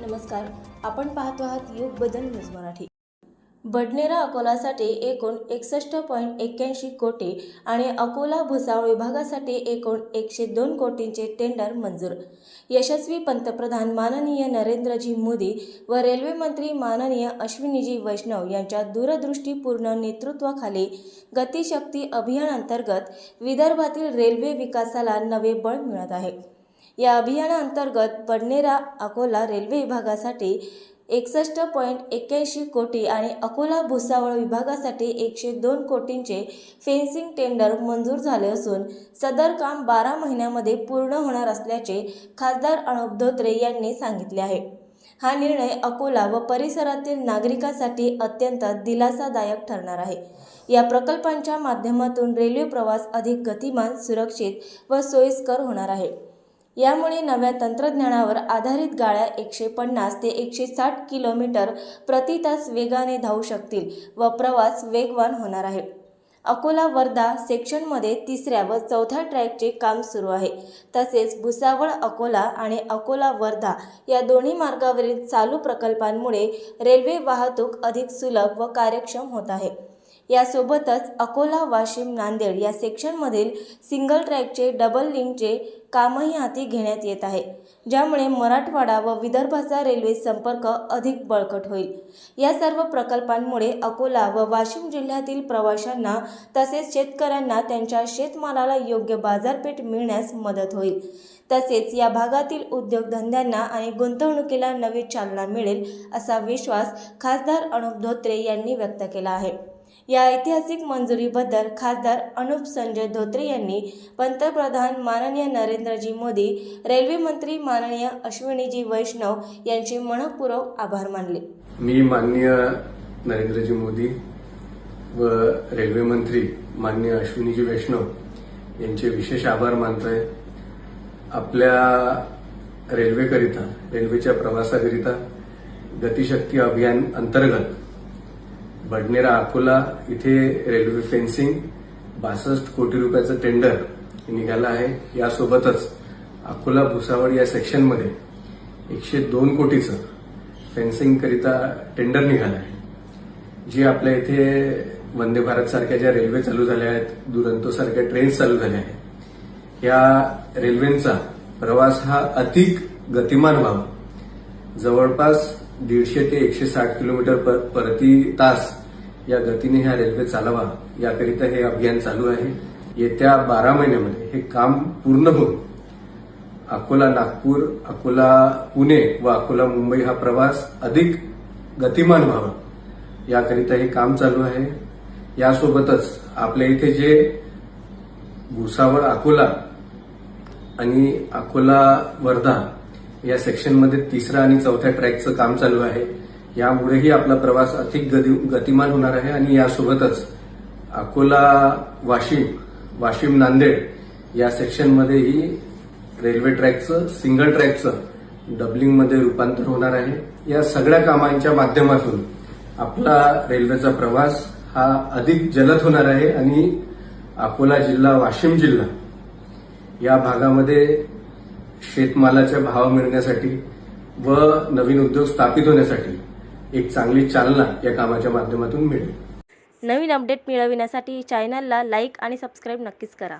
नमस्कार. आपण पाहतो आहात युग बदल न्यूज मराठी. बडनेरा अकोलासाठी एकूण एकसष्ट पॉईंट एक्क्याऐंशी कोटी आणि अकोला भुसावळ विभागासाठी एकूण एकशे दोन कोटींचे टेंडर मंजूर. यशस्वी पंतप्रधान माननीय नरेंद्रजी मोदी व रेल्वे मंत्री माननीय अश्विनीजी वैष्णव यांच्या दूरदृष्टीपूर्ण नेतृत्वाखाली गतिशक्ती अभियानांतर्गत विदर्भातील रेल्वे विकासाला नवे बळ मिळत आहे. या अभियानाअंतर्गत बडनेरा अकोला रेल्वे विभागासाठी एकसष्ट पॉईंट एक्क्याऐंशी कोटी आणि अकोला भुसावळ विभागासाठी एकशे दोन कोटींचे फेन्सिंग टेंडर मंजूर झाले असून सदर काम बारा महिन्यामध्ये पूर्ण होणार असल्याचे खासदार अनुप धोत्रे यांनी सांगितले आहे. हा निर्णय अकोला व परिसरातील नागरिकांसाठी अत्यंत दिलासादायक ठरणार आहे. या प्रकल्पांच्या माध्यमातून रेल्वे प्रवास अधिक गतिमान सुरक्षित व सोयीस्कर होणार आहे. यामुळे नव्या तंत्रज्ञानावर आधारित गाड्या एकशे पन्नास ते एकशे साठ किलोमीटर प्रति तास वेगाने धावू शकतील व प्रवास वेगवान होणार आहे. अकोला वर्धा सेक्शनमध्ये तिसऱ्या व चौथ्या ट्रॅकचे काम सुरू आहे. तसेच भुसावळ अकोला आणि अकोला वर्धा या दोन्ही मार्गावरील चालू प्रकल्पांमुळे रेल्वे वाहतूक अधिक सुलभ व कार्यक्षम होत आहे. यासोबतच अकोला वाशिम नांदेड या सेक्शनमधील सिंगल ट्रॅकचे डबल लिंकचे कामही हाती घेण्यात येत आहे ज्यामुळे मराठवाडा व विदर्भाचा रेल्वे संपर्क अधिक बळकट होईल. या सर्व प्रकल्पांमुळे अकोला व वाशिम जिल्ह्यातील प्रवाशांना तसेच शेतकऱ्यांना त्यांच्या शेतमालाला योग्य बाजारपेठ मिळण्यास मदत होईल. तसेच या भागातील उद्योगधंद्यांना आणि गुंतवणुकीला नवी चालना मिळेल असा विश्वास खासदार अनुप धोत्रे यांनी व्यक्त केला आहे. या ऐतिहासिक मंजुरीबद्दल खासदार अनुप संजय धोत्रे यांनी पंतप्रधान माननीय नरेंद्रजी मोदी रेल्वे मंत्री माननीय अश्विनीजी वैष्णव यांचे मनपूर्वक आभार मानले. मी माननीय नरेंद्रजी मोदी व रेल्वे मंत्री माननीय अश्विनीजी वैष्णव यांचे विशेष आभार मानतोय. आपल्या रेल्वेकरिता रेल्वेच्या प्रवासाकरिता गतिशक्ती अभियान अंतर्गत बडनेरा अकोला इथे रेल्वे फेन्सिंग बासष्ट कोटी रुपयाचं टेंडर निघालं आहे. यासोबतच अकोला भुसावळ या सेक्शनमध्ये एकशे दोन कोटीचं फेन्सिंग करिता टेंडर निघालं आहे. जी आपल्या इथे वंदे भारत सारख्या ज्या रेल्वे चालू झाल्या आहेत दुरंतो सारख्या ट्रेन्स चालू झाल्या आहेत या रेल्वेंचा प्रवास हा अधिक गतिमान व्हावा. जवळपास दीडशे ते एकशे साठ किलोमीटर पर- प्रति तास या गतीने ह्या रेल्वे चालावा. याकरिता हे अभियान चालू आहे. येत्या बारा महिन्यामध्ये हे काम पूर्ण होऊन अकोला नागपूर अकोला पुणे व अकोला मुंबई हा प्रवास अधिक गतिमान व्हावा. याकरिता हे काम चालू आहे. यासोबतच आपल्या इथे जे भुसावळ अकोला आणि अकोला वर्धा या सेक्शनमध्ये तिसरा आणि चौथ्या ट्रॅकचं काम चालू आहे. यामुळेही आपला प्रवास अधिक गतिमान होणार आहे आणि यासोबतच अकोला वाशिम वाशिम नांदेड या सेक्शनमध्येही रेल्वे ट्रॅकचं सिंगल ट्रॅकचं डबलिंगमध्ये रूपांतर होणार आहे. या सगळ्या कामांच्या माध्यमातून आपला रेल्वेचा प्रवास हा अधिक जलद होणार आहे आणि अकोला जिल्हा वाशिम जिल्हा या भागामध्ये शेतमालाच्या भाव मिळण्यासाठी व नवीन उद्योग स्थापित होण्यासाठी एक चांगली चालना या कामाच्या माध्यमातून मिळेल. नवीन अपडेट मिळविण्यासाठी चॅनलला लाईक आणि सबस्क्राईब नक्कीच करा.